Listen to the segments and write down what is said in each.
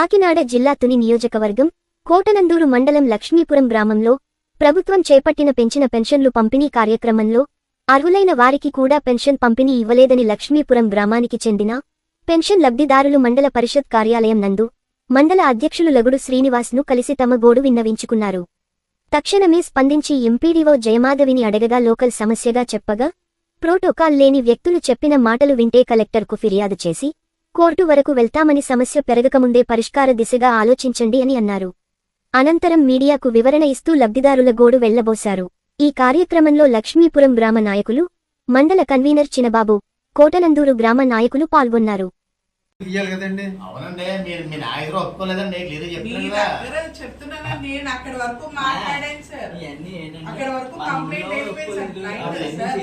కాకినాడ జిల్లా తుని నియోజకవర్గం కోటనందూరు మండలం లక్ష్మీపురం గ్రామంలో ప్రభుత్వం చేపట్టిన పెంచిన పెన్షన్లు పంపిణీ కార్యక్రమంలో అర్హులైన వారికి కూడా పెన్షన్ పంపిణీ ఇవ్వలేదని లక్ష్మీపురం గ్రామానికి చెందిన పెన్షన్ లబ్ధిదారులు మండల పరిషత్ కార్యాలయం నందు మండల అధ్యక్షులు లగుడు శ్రీనివాస్ను కలిసి తమ గోడు విన్నవించుకున్నారు. తక్షణమే స్పందించి ఎంపీడీఓ జయమాధవిని అడగగా లోకల్ సమస్యగా చెప్పగా ప్రోటోకాల్ లేని వ్యక్తులు చెప్పిన మాటలు వింటే కలెక్టర్కు ఫిర్యాదు చేసి కోర్టు వరకు వెళ్తామని సమస్య పెరగకముందే పరిష్కార దిశగా ఆలోచించండి అని అన్నారు. అనంతరం మీడియాకు వివరణ ఇస్తూ లబ్ధిదారుల గోడు వెళ్ళబోశారు. ఈ కార్యక్రమంలో లక్ష్మీపురం గ్రామ నాయకులు మండల కన్వీనర్ చినబాబు కోటనందూరు గ్రామ నాయకులు పాల్గొన్నారు. ఇయ్యాలి కదండి. అవునండి మీరు మీ నాయకుడు ఒప్పుకోలేదండి క్లియర్ చెప్తున్నారు చెప్తున్నాను నేను అక్కడి వరకు మాట్లాడాను సార్. అక్కడ వరకు కంప్లైంట్ అయిపోయింది సార్.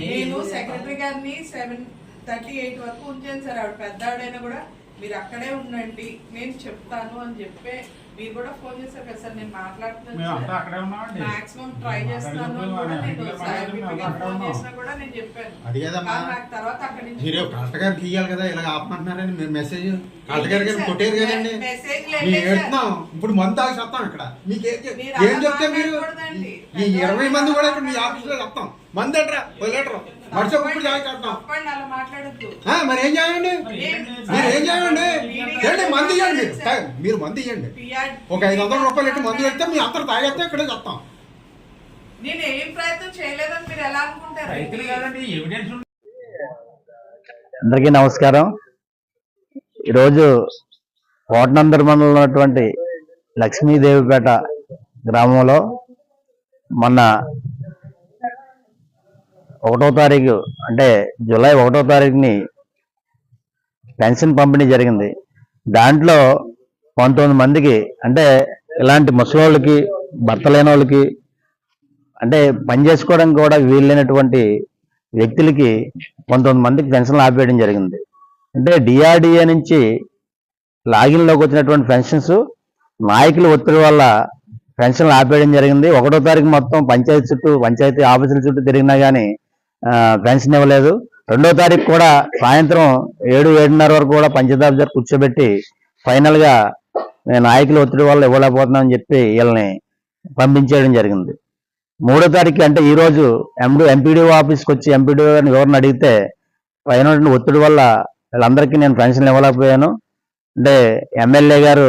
నేను సెక్రటరీ గారిని సెవెన్ థర్టీ ఎయిట్ వరకు ఉంచాను సార్. ఆవిడ పెద్ద ఆవిడైనా కూడా మీరు అక్కడే ఉండండి నేను చెప్తాను అని చెప్పి మీరు కూడా ఫోన్ చేశారు కదా సార్ నేను మాట్లాడుతున్నాను మాక్సిమం ట్రై చేస్తాను అని కూడా నేను సార్ మీకు ఫోన్ చేసినా కూడా నేను చెప్పాను. నాకు తర్వాత అక్కడి నుంచి మీరు కలెక్టర్ గారికి ఇయ్యాలి కదా ఇలా ఆపమంటున్నారని మీరు మెసేజ్ కలెక్టర్ కొట్టారు కదండి. ఏడుతున్నాం. ఇప్పుడు మందు తాగి చెప్తాం ఇక్కడ. మీకు ఏం మీరు చెప్తే. ఈ ఇరవై మంది కూడా ఇక్కడ మీ ఆఫీసులో చెప్తాం. మంది అంటారా మనిషి మరి ఏం చేయండి మరి ఏం- చేయండి మీడియా ఏంటి మంది ఇవ్వండి మీరు మంది ఇవ్వండి ఒక ఐదు వందల రూపాయలు పెట్టి మందు పెడితే మీ అందరు తాగేస్తే ఇక్కడే చెప్తాం నేను ఏం ప్రయత్నం చేయలేదని మీరు ఎలా అనుకుంటారు? రైతులు కాదండి ఎవిడెన్స్ ఉంది. అందరికీ నమస్కారం. ఈరోజు కోటనందర్ మండలంలో ఉన్నటువంటి లక్ష్మీదేవిపేట గ్రామంలో మొన్న ఒకటో తారీఖు అంటే జూలై ఒకటో తారీఖుని పెన్షన్ పంపిణీ జరిగింది. దాంట్లో పంతొమ్మిది మందికి అంటే ఇలాంటి ముసలి భర్త లేని వాళ్ళకి అంటే పని చేసుకోవడానికి కూడా వీలైనటువంటి వ్యక్తులకి పంతొమ్మిది మందికి పెన్షన్లు ఆపేయడం జరిగింది. అంటే డిఆర్డిఏ నుంచి లాగిన్లోకి వచ్చినటువంటి పెన్షన్స్ నాయకుల ఒత్తిడి వల్ల పెన్షన్లు ఆపేయడం జరిగింది. ఒకటో తారీఖు మొత్తం పంచాయతీ చుట్టూ పంచాయతీ ఆఫీసుల చుట్టూ తిరిగినా కానీ పెన్షన్ ఇవ్వలేదు. రెండో తారీఖు కూడా సాయంత్రం ఏడు ఏడున్నర వరకు కూడా పంచాయతీ కూర్చోబెట్టి ఫైనల్గా నేను నాయకుల ఒత్తిడి వల్ల ఇవ్వలేకపోతున్నామని చెప్పి వీళ్ళని పంపించేయడం జరిగింది. మూడో తారీఖు అంటే ఈరోజు ఎండు ఎండి ఎంపీడీఓ ఆఫీస్కి వచ్చి ఎంపీడీఓ గారిని వివరణ అడిగితే పైన ఒత్తిడి వల్ల వీళ్ళందరికీ నేను పెన్షన్ ఇవ్వలేకపోయాను. అంటే ఎమ్మెల్యే గారు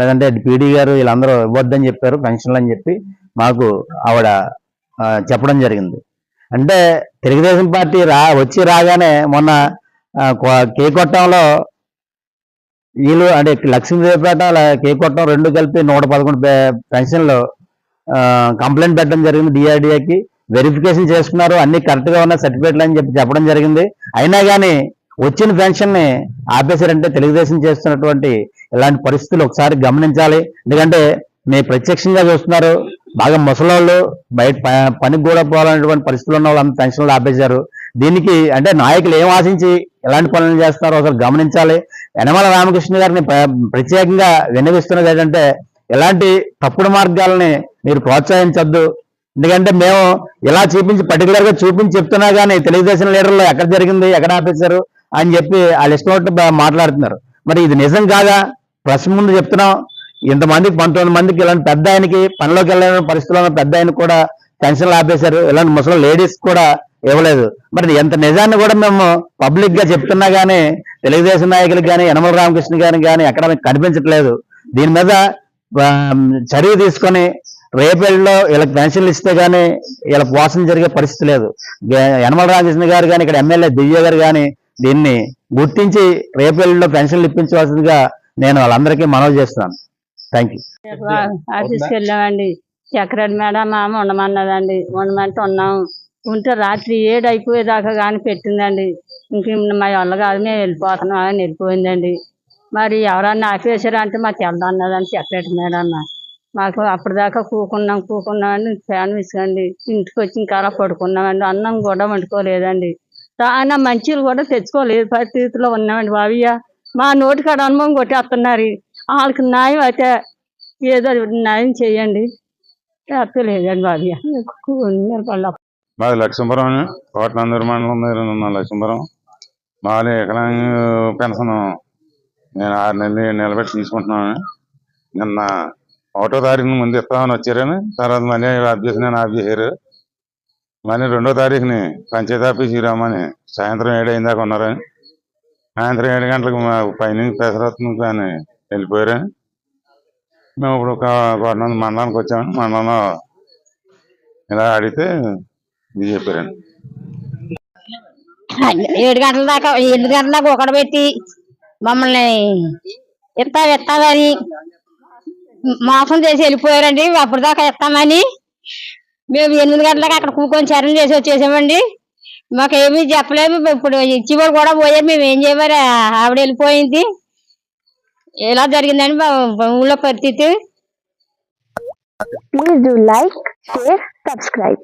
లేదంటే పీడీ గారు వీళ్ళందరూ ఇవ్వద్దని చెప్పారు పెన్షన్లు అని చెప్పి మాకు ఆవిడ చెప్పడం జరిగింది. అంటే తెలుగుదేశం పార్టీ రా వచ్చి రాగానే మొన్న ఆ, కొ- కేకొట్టంలో వీళ్ళు అంటే లక్ష్మీదేవిపేట కే కేకొట్టం రెండు కలిపి నూట పదకొండు పెన్షన్లు కంప్లైంట్ పెట్టడం జరిగింది డిఆర్డిఏకి. వెరిఫికేషన్ చేసుకున్నారు అన్ని కరెక్ట్గా ఉన్న సర్టిఫికేట్లు అని చెప్పి చెప్పడం జరిగింది. అయినా కానీ వచ్చిన పెన్షన్ని ఆపేశారంటే తెలుగుదేశం చేస్తున్నటువంటి ఇలాంటి పరిస్థితులు ఒకసారి గమనించాలి. ఎందుకంటే మీ ప్రత్యక్షంగా చూస్తున్నారు బాగా ముసలాళ్ళు బయట ప- పనికి కూడా పోవాలనేటువంటి పరిస్థితులు ఉన్న వాళ్ళు పెన్షన్లు ఆపేశారు. దీనికి అంటే నాయకులు ఏం ఆశించి ఎలాంటి పనులు చేస్తారో అసలు గమనించాలి. యనమల రామకృష్ణ గారిని ప్రత్యేకంగా విన్నవిస్తున్నది ఏంటంటే ఇలాంటి తప్పుడు మార్గాలని మీరు ప్రోత్సహించద్దు. ఎందుకంటే మేము ఇలా చూపించి పర్టికులర్గా చూపించి చెప్తున్నా కానీ తెలుగుదేశం లీడర్లు ఎక్కడ జరిగింది ఎక్కడ ఆపేశారు అని చెప్పి వాళ్ళు ఇష్టం మాట్లాడుతున్నారు. మరి ఇది నిజం కాదా? ప్రశ్న ముందు చెప్తున్నాం. ఇంతమందికి పంతొమ్మిది మందికి ఇలాంటి పెద్ద ఆయనకి పనిలోకి వెళ్ళిన పరిస్థితుల్లో ఉన్న పెద్ద ఆయన కూడా పెన్షన్లు ఆపేశారు ఇలాంటి ముసలి లేడీస్ కూడా ఇవ్వలేదు. మరి ఎంత నిజాన్ని కూడా మేము పబ్లిక్గా చెప్తున్నా గానీ తెలుగుదేశం నాయకులకు కానీ యనమల రామకృష్ణ గారిని కానీ ఎక్కడ కనిపించట్లేదు. దీని మీద చర్య తీసుకొని రేపేళ్ళలో వీళ్ళకి పెన్షన్లు ఇస్తే గానీ వీళ్ళ పోషణ జరిగే పరిస్థితి లేదు. యనమల రామకృష్ణ గారు కానీ ఇక్కడ ఎమ్మెల్యే దివ్య గారు కానీ దీన్ని గుర్తించి రేపేళ్ళలో పెన్షన్లు ఇప్పించవలసిందిగా నేను వాళ్ళందరికీ మనవి చేస్తున్నాను. థ్యాంక్ యూ ఆఫీస్కి వెళ్ళామండి చక్రడి మేడం మామ ఉండమన్నదండి. ఉండమంటే ఉన్నాం. ఉంటే రాత్రి ఏడు అయిపోయేదాకా కానీ పెట్టిందండి. ఇంక మా వల్ల కాదు మేము వెళ్ళిపోతున్నాం అని వెళ్ళిపోయిందండి. మరి ఎవరన్నా ఆపేసారా అంటే మాకు వెళ్దాన్నదండి సెక్రటరీ మేడం. మాకు అప్పటిదాకా కూకున్నాం కూకున్నాం అని ఫ్యాన్ విసుకండి ఇంటికి వచ్చి ఇంకా అలా పడుకున్నామండి. అన్నం కూడా వండుకోలేదండి. ఆయన మంచిలు కూడా తెచ్చుకోలేదు పరిస్థితిలో ఉన్నామండి బాబయ్య. మా నోటికాడ అనుభవం కొట్టేస్తున్నారు. వాళ్ళకి న్యాయం అయితే ఏదో న్యాయం చేయండి. లేదండి బాబయ్య మాది లక్ష్మీపురం కోటనందూరు మండలం దగ్గర ఉన్న లక్ష్మీపురం. మాది వికలాంగ పెన్షన్. నేను ఆరు నెలలు ఏడు నెలలు పెట్టి తీసుకుంటున్నాను. నిన్న ఒకటో తారీఖున ముందు ఇస్తామని వచ్చారని తర్వాత మళ్ళీ ఆఫ్ నేను ఆఫ్ చేశారు. మళ్ళీ రెండో తారీఖుని పంచాయతీ ఆఫీస్కి రమ్మని సాయంత్రం ఏడు అయిన దాకా ఉన్నారని. సాయంత్రం ఏడు గంటలకు మా పైనుంచి పెసరత్నం కానీ వెళ్ళిపోయారు? మేము ఇప్పుడు ఒక కొట్టనంది మండలానికి వచ్చాము. మండలంలో ఇలా అడిగితే ఇది చెప్పారండి. ఏడు గంటల దాకా ఎనిమిది గంటల దాకా ఒకటి పెట్టి మమ్మల్ని ఇస్తా ఇస్తామని మోసం చేసి వెళ్ళిపోయారండి. అప్పుడు దాకా ఇస్తామని మేము ఎనిమిది గంటలకు అక్కడ కూకొని చరణ చేసి వచ్చేసామండి. మాకు చెప్పలేము ఇప్పుడు ఇచ్చేవాడు కూడా పోయారు. మేము ఏం చేయమని ఆవిడ వెళ్ళిపోయింది. ఎలా జరిగిందని ఊళ్ళో పరిస్థితి. Please do like share subscribe